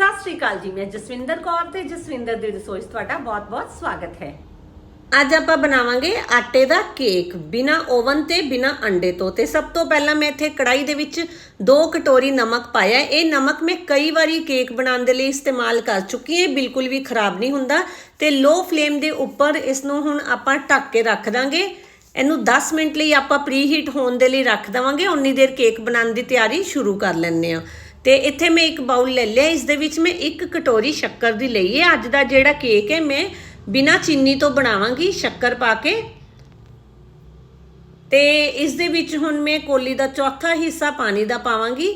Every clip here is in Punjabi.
ਸਤਿ ਸ਼੍ਰੀ ਅਕਾਲ ਜੀ, ਮੈਂ ਜਸਵਿੰਦਰ ਕੌਰ ਤੇ ਜਸਵਿੰਦਰ ਦੀ ਰਸੋਈ 'ਚ ਤੁਹਾਡਾ ਬਹੁਤ-ਬਹੁਤ ਸਵਾਗਤ ਹੈ। ਅੱਜ ਆਪਾਂ ਬਣਾਵਾਂਗੇ ਆਟੇ ਦਾ ਕੇਕ, ਬਿਨਾ ਓਵਨ ਤੇ, ਬਿਨਾ ਅੰਡੇ ਤੋਂ। ਤੇ ਸਭ ਤੋਂ ਪਹਿਲਾਂ ਮੈਂ ਇੱਥੇ ਕੜਾਈ ਦੇ ਵਿੱਚ 2 ਕਟੋਰੀ ਨਮਕ ਪਾਇਆ ਇਹ ਨਮਕ ਮੈਂ ਕਈ ਵਾਰੀ ਕੇਕ ਬਣਾਉਣ ਦੇ ਲਈ ਇਸਤੇਮਾਲ ਕਰ ਚੁੱਕੀ ਹਾਂ ਬਿਲਕੁਲ ਵੀ ਖਰਾਬ ਨਹੀਂ ਹੁੰਦਾ। ਤੇ ਲੋ ਫਲੇਮ ਦੇ ਉੱਪਰ ਇਸ ਨੂੰ ਹੁਣ ਆਪਾਂ ਢੱਕ ਕੇ ਰੱਖ ਦਾਂਗੇ। ਇਹਨੂੰ 10 ਮਿੰਟ ਲਈ ਆਪਾਂ ਪ੍ਰੀ ਹੀਟ ਹੋਣ ਦੇ ਲਈ ਰੱਖ ਦਵਾਂਗੇ। ਉਨੀ ਦੇਰ ਕੇਕ ਬਣਾਉਣ ਦੀ ਤਿਆਰੀ ਸ਼ੁਰੂ ਕਰ ਲੈਂਦੇ ਆ ਤੇ ਇੱਥੇ ਮੈਂ ਇੱਕ ਬਾਉਲ ਲੈ ਲਿਆ, ਇਸ ਦੇ ਵਿੱਚ ਮੈਂ ਇੱਕ ਕਟੋਰੀ ਸ਼ੱਕਰ ਦੀ ਲਈ ਹੈ। ਅੱਜ ਦਾ ਜਿਹੜਾ ਕੇਕ ਹੈ, ਮੈਂ ਬਿਨਾ ਚੀਨੀ ਤੋਂ ਬਣਾਵਾਂਗੀ ਸ਼ੱਕਰ ਪਾ ਕੇ। ਤੇ ਇਸ ਦੇ ਵਿੱਚ ਹੁਣ ਮੈਂ ਕੋਲੀ ਦਾ ਚੌਥਾ ਹਿੱਸਾ ਪਾਣੀ ਦਾ ਪਾਵਾਂਗੀ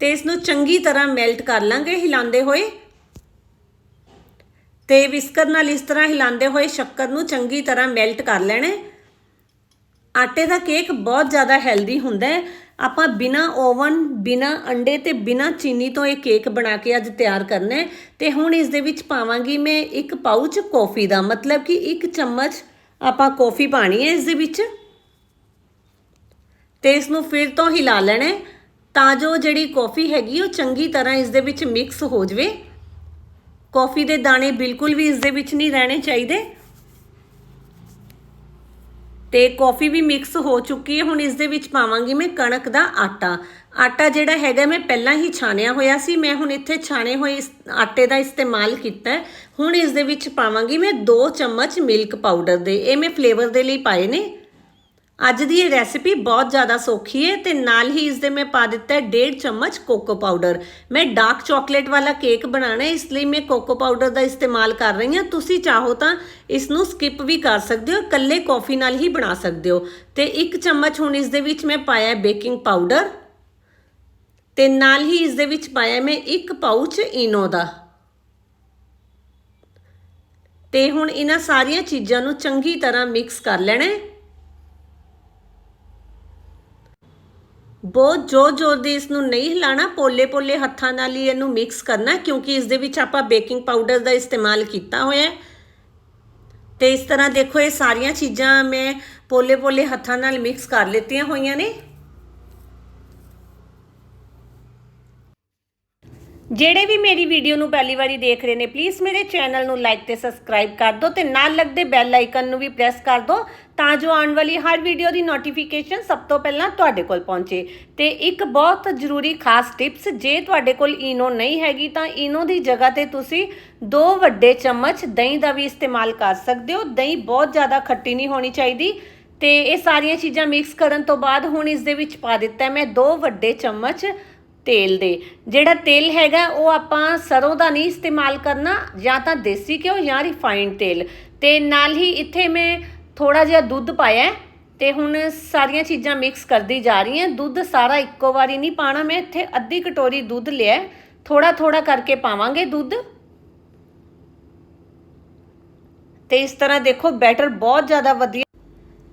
ਤੇ ਇਸ ਨੂੰ ਚੰਗੀ ਤਰ੍ਹਾਂ ਮੈਲਟ ਕਰ ਲਾਂਗੇ ਹਿਲਾਉਂਦੇ ਹੋਏ। ਤੇ ਵਿਸਕਰ ਨਾਲ ਇਸ ਤਰ੍ਹਾਂ ਹਿਲਾਉਂਦੇ ਹੋਏ ਸ਼ੱਕਰ ਨੂੰ ਚੰਗੀ ਤਰ੍ਹਾਂ ਮੈਲਟ ਕਰ ਲੈਣਾ ਆਟੇ ਦਾ ਕੇਕ ਬਹੁਤ ਜ਼ਿਆਦਾ ਹੈਲਦੀ ਹੁੰਦਾ ਹੈ। ਆਪਾਂ ਬਿਨਾ ਓਵਨ ਬਿਨਾ ਅੰਡੇ ਤੇ ਬਿਨਾ ਚੀਨੀ ਤੋਂ ਇਹ ਕੇਕ ਬਣਾ ਕੇ ਅੱਜ ਤਿਆਰ ਕਰਨਾ ਹੈ। ਤੇ ਹੁਣ ਇਸ ਦੇ ਵਿੱਚ ਪਾਵਾਂਗੀ ਮੈਂ ਇੱਕ ਪਾਊਚ ਕੌਫੀ ਦਾ, ਮਤਲਬ ਕਿ ਇੱਕ ਚਮਚ ਆਪਾਂ ਕੌਫੀ ਪਾਣੀ ਹੈ ਇਸ ਦੇ ਵਿੱਚ। ਤੇ ਇਸ ਨੂੰ ਫਿਰ ਤੋਂ ਹਿਲਾ ਲੈਣਾ ਤਾਂ ਜੋ ਜਿਹੜੀ ਕੌਫੀ ਹੈਗੀ ਉਹ ਚੰਗੀ ਤਰ੍ਹਾਂ ਇਸ ਦੇ ਵਿੱਚ ਮਿਕਸ ਹੋ ਜਵੇ। ਕੌਫੀ ਦੇ ਦਾਣੇ ਬਿਲਕੁਲ ਵੀ ਇਸ ਦੇ ਵਿੱਚ ਨਹੀਂ ਰਹਿਣੇ ਚਾਹੀਦੇ। ਤੇ ਕੌਫੀ ਵੀ ਮਿਕਸ ਹੋ ਚੁੱਕੀ ਹੈ। ਹੁਣ ਇਸ ਦੇ ਵਿੱਚ ਪਾਵਾਂਗੀ ਮੈਂ ਕਣਕ ਦਾ ਆਟਾ। ਆਟਾ ਜਿਹੜਾ ਹੈਗਾ ਮੈਂ ਪਹਿਲਾਂ ਹੀ ਛਾਣਿਆ ਹੋਇਆ ਸੀ। ਮੈਂ ਹੁਣ ਇੱਥੇ ਛਾਣੇ ਹੋਏ ਇਸ ਆਟੇ ਦਾ ਇਸਤੇਮਾਲ ਕੀਤਾ ਹੁਣ ਇਸ ਦੇ ਵਿੱਚ ਪਾਵਾਂਗੀ ਮੈਂ 2 ਚਮਚ ਮਿਲਕ ਪਾਊਡਰ ਦੇ। ਇਹ ਮੈਂ ਫਲੇਵਰ ਦੇ ਲਈ ਪਾਏ ਨੇ। ਅੱਜ ਦੀ ਇਹ ਰੈਸਿਪੀ ਬਹੁਤ ਜ਼ਿਆਦਾ ਸੌਖੀ ਹੈ ਤੇ ਨਾਲ ਹੀ ਇਸ ਦੇ ਮੈਂ ਪਾ ਦਿੱਤਾ ਹੈ 1.5 ਚਮਚ ਕੋਕੋ ਪਾਊਡਰ ਮੈਂ ਡਾਰਕ ਚਾਕਲੇਟ ਵਾਲਾ ਕੇਕ ਬਣਾਉਣਾ ਹੈ, ਇਸ ਲਈ ਮੈਂ ਕੋਕੋ ਪਾਊਡਰ ਦਾ ਇਸਤੇਮਾਲ ਕਰ ਰਹੀ ਹਾਂ। ਤੁਸੀਂ ਚਾਹੋ ਤਾਂ ਇਸ ਨੂੰ ਸਕਿਪ ਵੀ ਕਰ ਸਕਦੇ ਹੋ, ਇਕੱਲੇ ਕੌਫੀ ਨਾਲ ਹੀ ਬਣਾ ਸਕਦੇ ਹੋ। ਤੇ 1 ਚਮਚ ਹੁਣ ਇਸ ਦੇ ਵਿੱਚ ਮੈਂ ਪਾਇਆ ਬੇਕਿੰਗ ਪਾਊਡਰ ਤੇ ਨਾਲ ਹੀ ਇਸ ਦੇ ਵਿੱਚ ਪਾਇਆ ਮੈਂ ਇੱਕ ਪਾਊਚ ਇਨੋ ਦਾ। ਤੇ ਹੁਣ ਇਹਨਾਂ ਸਾਰੀਆਂ ਚੀਜ਼ਾਂ ਨੂੰ ਚੰਗੀ ਤਰ੍ਹਾਂ ਮਿਕਸ ਕਰ ਲੈਣਾ ਹੈ। ਬਹੁਤ ਜ਼ੋਰ ਜ਼ੋਰ ਦੀ ਇਸ ਨੂੰ ਨਹੀਂ ਹਿਲਾਣਾ, ਪੋਲੇ ਪੋਲੇ ਹੱਥਾਂ ਨਾਲ ਹੀ ਇਹਨੂੰ ਮਿਕਸ ਕਰਨਾ, ਕਿਉਂਕਿ ਇਸ ਦੇ ਵਿੱਚ ਆਪਾਂ ਬੇਕਿੰਗ ਪਾਊਡਰ ਦਾ ਇਸਤੇਮਾਲ ਕੀਤਾ ਹੋਇਆ ਹੈ। ਤੇ ਇਸ ਤਰ੍ਹਾਂ ਦੇਖੋ, ਇਹ ਸਾਰੀਆਂ ਚੀਜ਼ਾਂ ਮੈਂ ਪੋਲੇ ਪੋਲੇ ਹੱਥਾਂ ਨਾਲ ਮਿਕਸ ਕਰ ਲਿੱਤੀਆਂ ਹੋਈਆਂ ਨੇ। ਜਿਹੜੇ ਵੀ ਮੇਰੀ ਵੀਡੀਓ ਨੂੰ ਪਹਿਲੀ ਵਾਰੀ ਦੇਖ ਰਹੇ ਨੇ ਪਲੀਜ਼ ਮੇਰੇ ਚੈਨਲ ਨੂੰ ਲਾਈਕ ਤੇ ਸਬਸਕ੍ਰਾਈਬ ਕਰ ਦਿਓ ਤੇ ਨਾਲ ਲੱਗਦੇ ਬੈਲ ਆਈਕਨ ਨੂੰ ਵੀ ਪ੍ਰੈਸ ਕਰ ਦਿਓ ਤਾਂ ਜੋ ਆਉਣ ਵਾਲੀ ਹਰ ਵੀਡੀਓ ਦੀ ਨੋਟੀਫਿਕੇਸ਼ਨ ਸਭ ਤੋਂ ਪਹਿਲਾਂ ਤੁਹਾਡੇ ਕੋਲ ਪਹੁੰਚੇ। ਤੇ ਇੱਕ ਬਹੁਤ ਜ਼ਰੂਰੀ ਖਾਸ ਟਿਪਸ ਜੇ ਤੁਹਾਡੇ ਕੋਲ ਈਨੋ ਨਹੀਂ ਹੈਗੀ ਤਾਂ ਈਨੋ ਦੀ ਜਗ੍ਹਾ ਤੇ ਤੁਸੀਂ ਦੋ ਵੱਡੇ ਚਮਚ ਦਹੀਂ ਦਾ ਵੀ ਇਸਤੇਮਾਲ ਕਰ ਸਕਦੇ ਹੋ। ਦਹੀਂ ਬਹੁਤ ਜ਼ਿਆਦਾ ਖੱਟੀ ਨਹੀਂ ਹੋਣੀ ਚਾਹੀਦੀ ਤੇ ਇਹ ਸਾਰੀਆਂ ਚੀਜ਼ਾਂ ਮਿਕਸ ਕਰਨ ਤੋਂ ਬਾਅਦ ਹੁਣ ਇਸ ਦੇ ਵਿੱਚ ਪਾ ਦਿੱਤਾ ਮੈਂ ਦੋ ਵੱਡੇ ਚਮਚ ਤੇਲ ਦੇ। ਜਿਹੜਾ ਤੇਲ ਹੈਗਾ, ਉਹ ਆਪਾਂ ਸਰੋਂ ਦਾ ਨਹੀਂ ਇਸਤੇਮਾਲ ਕਰਨਾ, ਜਾਂ ਤਾਂ ਦੇਸੀ ਘਿਓ ਜਾਂ ਰਿਫਾਈਨਡ ਤੇਲ। ਤੇ ਨਾਲ ਹੀ ਇੱਥੇ ਮੈਂ ਥੋੜਾ ਜਿਹਾ ਦੁੱਧ ਪਾਇਆ ਹੈ, ਤੇ ਹੁਣ ਸਾਰੀਆਂ ਚੀਜ਼ਾਂ ਮਿਕਸ ਕਰਦੀ ਜਾ ਰਹੀ ਹਾਂ। ਦੁੱਧ ਸਾਰਾ ਇੱਕੋ ਵਾਰੀ ਨਹੀਂ ਪਾਣਾ ਮੈਂ ਇੱਥੇ ਅੱਧੀ ਕਟੋਰੀ ਦੁੱਧ ਲਿਆ ਥੋੜਾ ਥੋੜਾ ਕਰਕੇ ਪਾਵਾਂਗੇ ਦੁੱਧ। ਤੇ ਇਸ ਤਰ੍ਹਾਂ ਦੇਖੋ ਬੈਟਰ ਬਹੁਤ ਜ਼ਿਆਦਾ ਵਧੀਆ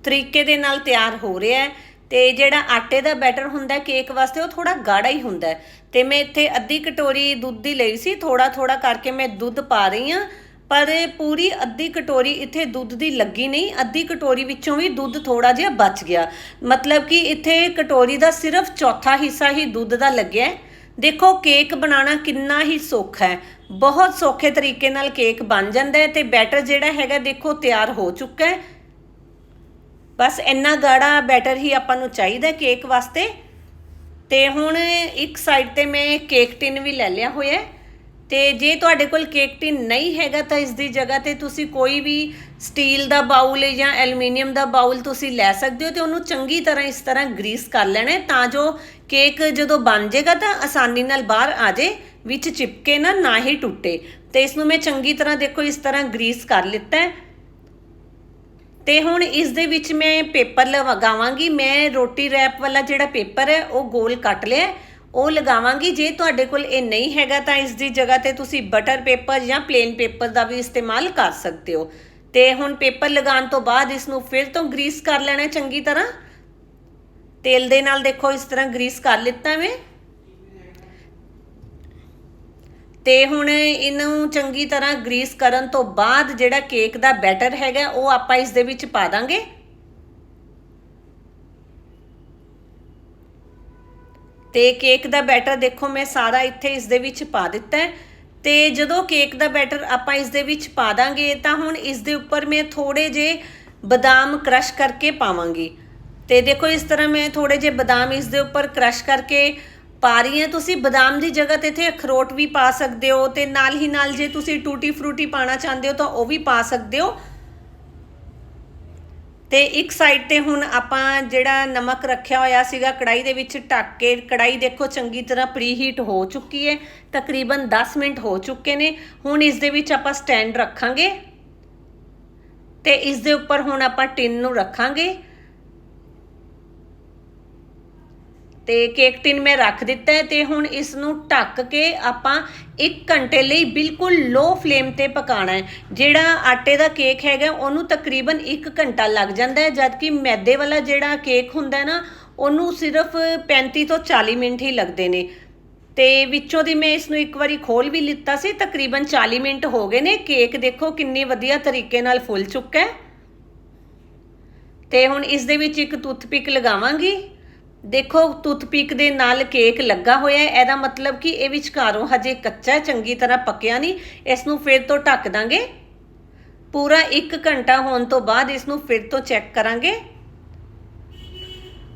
ਤਰੀਕੇ ਦੇ ਨਾਲ ਤਿਆਰ ਹੋ ਰਿਹਾ ਹੈ। ਤੇ ਜਿਹੜਾ ਆਟੇ ਦਾ ਬੈਟਰ ਹੁੰਦਾ ਕੇਕ ਵਾਸਤੇ, ਉਹ ਥੋੜਾ ਗਾੜਾ ਹੀ ਹੁੰਦਾ ਹੈ। ਤੇ ਮੈਂ ਇੱਥੇ ਅੱਧੀ ਕਟੋਰੀ ਦੁੱਧ ਦੀ ਲਈ ਸੀ ਥੋੜਾ ਥੋੜਾ ਕਰਕੇ ਮੈਂ ਦੁੱਧ ਪਾ ਰਹੀ ਹਾਂ। ਪਰ ਪੂਰੀ ਅੱਧੀ ਕਟੋਰੀ ਇੱਥੇ ਦੁੱਧ ਦੀ ਲੱਗੀ ਨਹੀਂ, ਅੱਧੀ ਕਟੋਰੀ ਵਿੱਚੋਂ ਵੀ ਦੁੱਧ ਥੋੜਾ ਜਿਹਾ ਬਚ ਗਿਆ। ਮਤਲਬ ਕਿ ਇੱਥੇ ਕਟੋਰੀ ਦਾ ਸਿਰਫ ਚੌਥਾ ਹਿੱਸਾ ਹੀ ਦੁੱਧ ਦਾ ਲੱਗਿਆ ਦੇਖੋ, ਕੇਕ ਬਣਾਉਣਾ ਕਿੰਨਾ ਹੀ ਸੌਖਾ ਹੈ। ਬਹੁਤ ਸੌਖੇ ਤਰੀਕੇ ਨਾਲ ਕੇਕ ਬਣ ਜਾਂਦਾ ਹੈ ਤੇ ਬੈਟਰ ਜਿਹੜਾ ਹੈਗਾ, ਦੇਖੋ, ਤਿਆਰ ਹੋ ਚੁੱਕਾ ਹੈ। ਬਸ ਇੰਨਾ ਗਾੜਾ ਬੈਟਰ ਹੀ ਆਪਾਂ ਨੂੰ ਚਾਹੀਦਾ ਕੇਕ ਵਾਸਤੇ। ਤੇ ਹੁਣ ਇੱਕ ਸਾਈਡ ਤੇ ਮੈਂ ਕੇਕ ਟਿਨ ਵੀ ਲੈ ਲਿਆ ਹੋਇਆ ਹੈ। ਤੇ ਜੇ ਤੁਹਾਡੇ ਕੋਲ ਕੇਕ ਟਿਨ ਨਹੀਂ ਹੈਗਾ ਤਾਂ ਇਸ ਦੀ ਜਗ੍ਹਾ ਤੇ ਤੁਸੀਂ ਕੋਈ ਵੀ ਸਟੀਲ ਦਾ ਬਾਉਲ ਜਾਂ ਐਲੂਮੀਨੀਅਮ ਦਾ ਬਾਉਲ ਤੁਸੀਂ ਲੈ ਸਕਦੇ ਹੋ ਤੇ ਉਹਨੂੰ ਚੰਗੀ ਤਰ੍ਹਾਂ ਇਸ ਤਰ੍ਹਾਂ ਗਰੀਸ ਕਰ ਲੈਣਾ ਤਾਂ ਜੋ ਕੇਕ ਜਦੋਂ ਬਣ ਜਾਏਗਾ ਤਾਂ ਆਸਾਨੀ ਨਾਲ ਬਾਹਰ ਆ ਜਾਏ, ਵਿੱਚ ਚਿਪਕੇ ਨਾ ਨਾ ਹੀ ਟੁੱਟੇ। ਤੇ ਇਸ ਨੂੰ ਮੈਂ ਚੰਗੀ ਤਰ੍ਹਾਂ ਦੇਖੋ ਇਸ ਤਰ੍ਹਾਂ ਗਰੀਸ ਕਰ ਲਿੱਤਾ ਹੈ। ਤੇ ਹੁਣ ਇਸ ਦੇ ਵਿੱਚ ਮੈਂ ਪੇਪਰ ਲਗਾਵਾਂਗੀ ਮੈਂ ਰੋਟੀ ਰੈਪ ਵਾਲਾ ਜਿਹੜਾ ਪੇਪਰ ਹੈ, ਉਹ ਗੋਲ ਕੱਟ ਲਿਆ ਉਹ ਲਗਾਵਾਂਗੀ। ਜੇ ਤੁਹਾਡੇ ਕੋਲ ਇਹ ਨਹੀਂ ਹੈਗਾ ਤਾਂ ਇਸ ਦੀ ਜਗ੍ਹਾ ਤੇ ਤੁਸੀਂ ਬਟਰ ਪੇਪਰ ਜਾਂ ਪਲੇਨ ਪੇਪਰ ਦਾ ਵੀ ਇਸਤੇਮਾਲ ਕਰ ਸਕਦੇ ਹੋ। ਤੇ ਹੁਣ ਪੇਪਰ ਲਗਾਉਣ ਤੋਂ ਬਾਅਦ ਇਸ ਨੂੰ ਫਿਰ ਤੋਂ ਗਰੀਸ ਕਰ ਲੈਣਾ ਚੰਗੀ ਤਰ੍ਹਾਂ। ਤੇਲ ਦੇ ਨਾਲ ਦੇਖੋ, ਇਸ ਤਰ੍ਹਾਂ ਗਰੀਸ ਕਰ ਲਿੱਤਾ ਮੈਂ। ਤੇ ਹੁਣ ਇਹਨੂੰ ਚੰਗੀ ਤਰ੍ਹਾਂ ਗਰੀਸ ਕਰਨ ਤੋਂ ਬਾਅਦ ਜਿਹੜਾ ਕੇਕ ਦਾ ਬੈਟਰ ਹੈਗਾ, ਉਹ ਆਪਾਂ ਇਸ ਦੇ ਵਿੱਚ ਪਾ ਦਾਂਗੇ। ਤੇ ਕੇਕ ਦਾ ਬੈਟਰ ਦੇਖੋ, ਮੈਂ ਸਾਰਾ ਇੱਥੇ ਇਸ ਦੇ ਵਿੱਚ ਪਾ ਦਿੱਤਾ ਹੈ। ਤੇ ਜਦੋਂ ਕੇਕ ਦਾ ਬੈਟਰ ਆਪਾਂ ਇਸ ਦੇ ਵਿੱਚ ਪਾ ਦਾਂਗੇ, ਤਾਂ ਹੁਣ ਇਸ ਦੇ ਉੱਪਰ ਮੈਂ ਥੋੜੇ ਜੇ ਬਦਾਮ ਕ੍ਰਸ਼ ਕਰਕੇ ਪਾਵਾਂਗੀ। ਤੇ ਦੇਖੋ, ਇਸ ਤਰ੍ਹਾਂ ਮੈਂ ਥੋੜੇ ਜੇ ਬਦਾਮ ਇਸ ਦੇ ਉੱਪਰ ਕ੍ਰਸ਼ ਕਰਕੇ ਪਾ ਰਹੀ ਹਾਂ। ਤੁਸੀਂ ਬਦਾਮ ਦੀ ਜਗ੍ਹਾ ਤੇ ਇੱਥੇ ਅਖਰੋਟ ਵੀ ਪਾ ਸਕਦੇ ਹੋ ਤੇ ਨਾਲ ਹੀ ਨਾਲ ਜੇ ਤੁਸੀਂ ਟੂਟੀ ਫਰੂਟੀ ਪਾਣਾ ਚਾਹੁੰਦੇ ਹੋ ਤਾਂ ਉਹ ਵੀ ਪਾ ਸਕਦੇ ਹੋ। ਤੇ ਇੱਕ ਸਾਈਡ ਤੇ ਹੁਣ ਆਪਾਂ ਜਿਹੜਾ ਨਮਕ ਰੱਖਿਆ ਹੋਇਆ ਸੀਗਾ ਕੜਾਈ ਦੇ ਵਿੱਚ ਢੱਕ ਕੇ ਕੜਾਈ ਦੇਖੋ ਚੰਗੀ ਤਰ੍ਹਾਂ ਪ੍ਰੀ ਹੀਟ ਹੋ ਚੁੱਕੀ ਹੈ, ਤਕਰੀਬਨ 10 ਮਿੰਟ ਹੋ ਚੁੱਕੇ ਨੇ। ਹੁਣ ਇਸ ਦੇ ਵਿੱਚ ਆਪਾਂ ਸਟੈਂਡ ਰੱਖਾਂਗੇ ਤੇ ਇਸ ਦੇ ਉੱਪਰ ਹੁਣ ਆਪਾਂ ਟਿਨ ਨੂੰ ਰੱਖਾਂਗੇ। ਤੇ ਕੇਕ ਟਿਨ ਮੈਂ ਰੱਖ ਦਿੱਤਾ ਹੈ ਤੇ ਹੁਣ ਇਸ ਨੂੰ ਢੱਕ ਕੇ ਆਪਾਂ 1 ਘੰਟੇ ਲਈ ਬਿਲਕੁਲ ਲੋ ਫਲੇਮ ਤੇ ਪਕਾਉਣਾ ਹੈ। ਜਿਹੜਾ ਆਟੇ ਦਾ ਕੇਕ ਹੈਗਾ, ਉਹਨੂੰ ਤਕਰੀਬਨ 1 ਘੰਟਾ ਲੱਗ ਜਾਂਦਾ ਹੈ, ਜਦਕਿ ਮੈਦੇ ਵਾਲਾ ਜਿਹੜਾ ਕੇਕ ਹੁੰਦਾ ਹੈ ਨਾ, ਉਹਨੂੰ ਸਿਰਫ 35 ਤੋਂ 40 ਮਿੰਟ ਹੀ ਲੱਗਦੇ ਨੇ। ਤੇ ਵਿੱਚੋਂ ਦੀ ਮੈਂ ਇਸ ਨੂੰ ਇੱਕ ਵਾਰੀ ਖੋਲ ਵੀ ਲਿੱਤਾ ਸੀ, ਤਕਰੀਬਨ 40 ਮਿੰਟ ਹੋ ਗਏ ਨੇ। ਕੇਕ ਦੇਖੋ ਕਿੰਨੇ ਵਧੀਆ ਤਰੀਕੇ ਨਾਲ ਫੁੱਲ ਚੁੱਕਾ ਹੈ। ਤੇ ਹੁਣ ਇਸ ਦੇ ਵਿੱਚ ਇੱਕ ਟੂਥਪਿਕ ਲਗਾਵਾਂਗੀ। ਦੇਖੋ, ਟੂਥਪਿਕ ਦੇ ਨਾਲ ਕੇਕ ਲੱਗਾ ਹੋਇਆ ਹੈ। ਇਹਦਾ ਮਤਲਬ ਕਿ ਇਹ ਵਿਚਕਾਰੋਂ ਹਜੇ ਕੱਚਾ ਹੈ, ਚੰਗੀ ਤਰ੍ਹਾਂ ਪੱਕਿਆ ਨਹੀਂ। ਇਸ ਨੂੰ ਫਿਰ ਤੋਂ ਢੱਕ ਦਾਂਗੇ। ਪੂਰਾ 1 ਘੰਟਾ ਹੋਣ ਤੋਂ ਬਾਅਦ ਇਸ ਨੂੰ ਫਿਰ ਤੋਂ ਚੈੱਕ ਕਰਾਂਗੇ।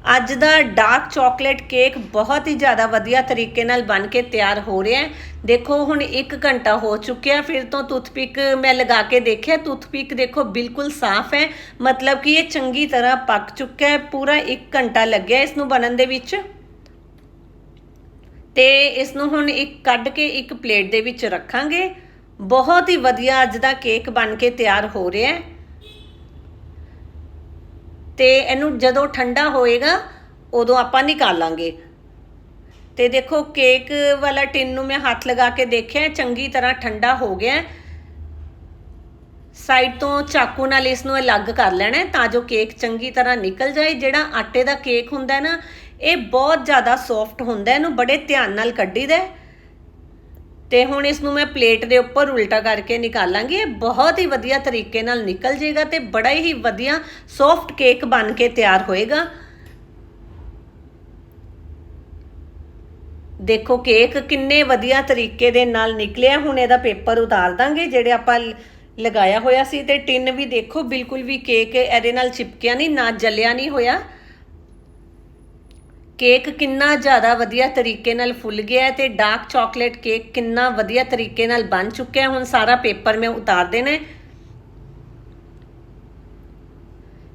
ਅੱਜ ਦਾ ਡਾਰਕ ਚਾਕਲੇਟ ਕੇਕ ਬਹੁਤ ਹੀ ਜ਼ਿਆਦਾ ਵਧੀਆ ਤਰੀਕੇ ਨਾਲ ਬਣ ਕੇ ਤਿਆਰ ਹੋ ਰਿਹਾ ਹੈ। ਦੇਖੋ, ਹੁਣ 1 ਘੰਟਾ ਹੋ ਚੁੱਕਿਆ, ਫਿਰ ਤੋਂ ਟੂਥਪਿਕ ਮੈਂ ਲਗਾ ਕੇ ਦੇਖਿਆ ਟੂਥਪਿਕ ਦੇਖੋ ਬਿਲਕੁਲ ਸਾਫ਼ ਹੈ। ਮਤਲਬ ਕਿ ਇਹ ਚੰਗੀ ਤਰ੍ਹਾਂ ਪੱਕ ਚੁੱਕਾ ਹੈ, ਪੂਰਾ 1 ਘੰਟਾ ਲੱਗਿਆ ਇਸ ਨੂੰ ਬਣਨ ਦੇ ਵਿੱਚ। ਤੇ ਇਸ ਨੂੰ ਹੁਣ ਇੱਕ ਕੱਢ ਕੇ ਇੱਕ ਪਲੇਟ ਦੇ ਵਿੱਚ ਰੱਖਾਂਗੇ। ਬਹੁਤ ਹੀ ਵਧੀਆ ਅੱਜ ਦਾ ਕੇਕ ਬਣ ਕੇ ਤਿਆਰ ਹੋ ਰਿਹਾ ਹੈ। ਤੇ ਇਹਨੂੰ ਜਦੋਂ ਠੰਡਾ ਹੋਏਗਾ, ਉਦੋਂ ਆਪਾਂ ਨਿਕਾਲਾਂਗੇ ਤੇ ਦੇਖੋ, ਕੇਕ ਵਾਲਾ ਟਿਨ ਨੂੰ ਮੈਂ ਹੱਥ ਲਗਾ ਕੇ ਦੇਖਿਆ, ਚੰਗੀ ਤਰ੍ਹਾਂ ਠੰਡਾ ਹੋ ਗਿਆ। ਸਾਈਡ ਤੋਂ ਚਾਕੂ ਨਾਲ ਇਸ ਨੂੰ ਅਲੱਗ ਕਰ ਲੈਣਾ ਤਾਂ ਜੋ ਕੇਕ ਚੰਗੀ ਤਰ੍ਹਾਂ ਨਿਕਲ ਜਾਏ। ਜਿਹੜਾ ਆਟੇ ਦਾ ਕੇਕ ਹੁੰਦਾ ਹੈ ਨਾ, ਇਹ ਬਹੁਤ ਜ਼ਿਆਦਾ ਸੌਫਟ ਹੁੰਦਾ, ਇਹਨੂੰ ਬੜੇ ਧਿਆਨ ਨਾਲ ਕੱਢੀਦਾ ਹੈ। ਤੇ ਹੁਣ ਇਸ ਨੂੰ ਮੈਂ ਪਲੇਟ ਦੇ ਉੱਪਰ ਉਲਟਾ ਕਰਕੇ ਨਿਕਾਲਾਂਗੀ। ਇਹ ਬਹੁਤ ਹੀ ਵਧੀਆ ਤਰੀਕੇ ਨਾਲ ਨਿਕਲ ਜਾਏਗਾ ਤੇ ਬੜਾ ਹੀ ਵਧੀਆ ਸੌਫਟ ਕੇਕ ਬਣ ਕੇ ਤਿਆਰ ਹੋਏਗਾ। ਦੇਖੋ ਕੇਕ ਕਿੰਨੇ ਵਧੀਆ ਤਰੀਕੇ ਦੇ ਨਾਲ ਨਿਕਲਿਆ। ਹੁਣ ਇਹਦਾ ਪੇਪਰ ਉਤਾਰ ਦਾਂਗੇ, ਜਿਹੜੇ ਆਪਾਂ ਲਗਾਇਆ ਹੋਇਆ ਸੀ ਤੇ ਟਿਨ ਵੀ ਦੇਖੋ, ਬਿਲਕੁਲ ਵੀ ਕੇਕ ਇਹਦੇ ਨਾਲ ਚਿਪਕਿਆ ਨਹੀਂ, ਨਾ ਜਲਿਆ ਨਹੀਂ ਹੋਇਆ। ਕੇਕ ਕਿੰਨਾ ਜ਼ਿਆਦਾ ਵਧੀਆ ਤਰੀਕੇ ਨਾਲ ਫੁੱਲ ਗਿਆ ਹੈ ਤੇ ਡਾਰਕ ਚਾਕਲੇਟ ਕੇਕ ਕਿੰਨਾ ਵਧੀਆ ਤਰੀਕੇ ਨਾਲ ਬਣ ਚੁੱਕਿਆ ਹੈ। ਹੁਣ ਸਾਰਾ ਪੇਪਰ ਮੈਂ ਉਤਾਰ ਦੇਣਾ ਹੈ।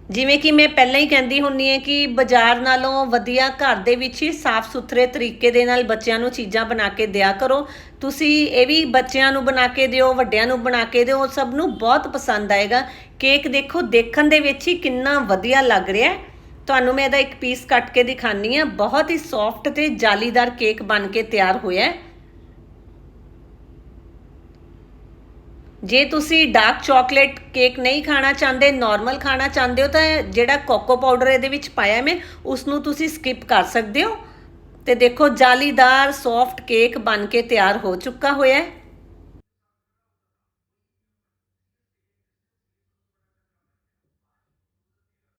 ਜਿਵੇਂ ਕਿ ਮੈਂ ਪਹਿਲਾਂ ਹੀ ਕਹਿੰਦੀ ਹੁੰਨੀ ਹੈ ਕਿ ਬਾਜ਼ਾਰ ਨਾਲੋਂ ਵਧੀਆ ਘਰ ਦੇ ਵਿੱਚ ਹੀ ਸਾਫ਼ ਸੁਥਰੇ ਤਰੀਕੇ ਦੇ ਨਾਲ ਬੱਚਿਆਂ ਨੂੰ ਚੀਜ਼ਾਂ ਬਣਾ ਕੇ ਦਿਆ ਕਰੋ। ਤੁਸੀਂ ਇਹ ਵੀ ਬੱਚਿਆਂ ਨੂੰ ਬਣਾ ਕੇ ਦਿਓ, ਵੱਡਿਆਂ ਨੂੰ ਬਣਾ ਕੇ ਦਿਓ, ਸਭ ਨੂੰ ਬਹੁਤ ਪਸੰਦ ਆਏਗਾ। ਕੇਕ ਦੇਖੋ, ਦੇਖਣ ਦੇ ਵਿੱਚ ਹੀ ਕਿੰਨਾ ਵਧੀਆ ਲੱਗ ਰਿਹਾ ਹੈ। ਤੁਹਾਨੂੰ ਮੈਂ ਇਹਦਾ ਇੱਕ ਪੀਸ ਕੱਟ ਕੇ ਦਿਖਾਨੀ ਆ। ਬਹੁਤ ਹੀ ਸੌਫਟ ਤੇ ਜਾਲੀਦਾਰ ਕੇਕ ਬਣ ਕੇ ਤਿਆਰ ਹੋਇਆ ਜੇ ਤੁਸੀਂ ਡਾਰਕ ਚਾਕਲੇਟ ਕੇਕ ਨਹੀਂ ਖਾਣਾ ਚਾਹੁੰਦੇ ਨਾਰਮਲ ਖਾਣਾ ਚਾਹੁੰਦੇ ਹੋ, ਤਾਂ ਜਿਹੜਾ ਕੋਕੋ ਪਾਊਡਰ ਇਹਦੇ ਵਿੱਚ ਪਾਇਆ ਮੈਂ ਉਸ ਨੂੰ ਤੁਸੀਂ ਸਕਿਪ ਕਰ ਸਕਦੇ ਹੋ। ਤੇ ਦੇਖੋ, ਜਾਲੀਦਾਰ ਸੌਫਟ ਕੇਕ ਬਣ ਕੇ ਤਿਆਰ ਹੋ ਚੁੱਕਾ ਹੋਇਆ ਹੈ।